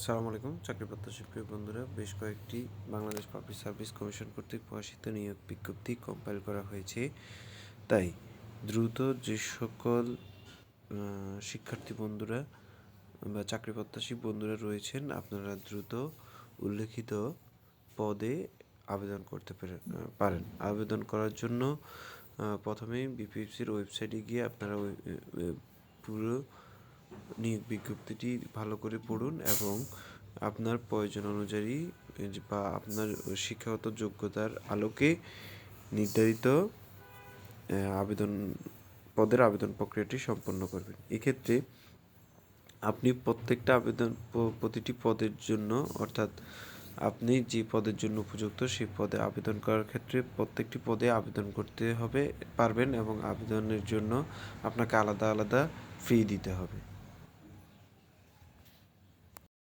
সালাম আলাইকুম। চাকরি প্রত্যাশী বন্ধুরা বেশ কয়েকটি বাংলাদেশ পাবলিক সার্ভিস কমিশন কর্তৃক প্রকাশিত নিয়োগ বিজ্ঞপ্তি কম্পাইল করা হয়েছে। তাই দ্রুত যে সকল শিক্ষার্থী বন্ধুরা বা চাকরি প্রত্যাশী বন্ধুরা রয়েছেন আপনারা দ্রুত উল্লেখিত পদে আবেদন করতে পেরে- পারেন। আবেদন করার জন্য আহ, প্রথমেই বিপিএফসির ওয়েবসাইটে গিয়ে আপনারা পুরো নিয়োগ বিজ্ঞপ্তিটি ভালো করে পড়ুন এবং আপনার প্রয়োজন অনুযায়ী বা আপনার শিক্ষাগত যোগ্যতার আলোকে নির্ধারিত আবেদন, পদের আবেদন প্রক্রিয়াটি সম্পন্ন করবেন। এক্ষেত্রে আপনি প্রত্যেকটা আবেদন প্রতিটি পদের জন্য, অর্থাৎ আপনি যে পদের জন্য উপযুক্ত সেই পদে আবেদন করার ক্ষেত্রে প্রত্যেকটি পদে আবেদন করতে হবে, পারবেন এবং আবেদনের জন্য আপনাকে আলাদা আলাদা ফি দিতে হবে।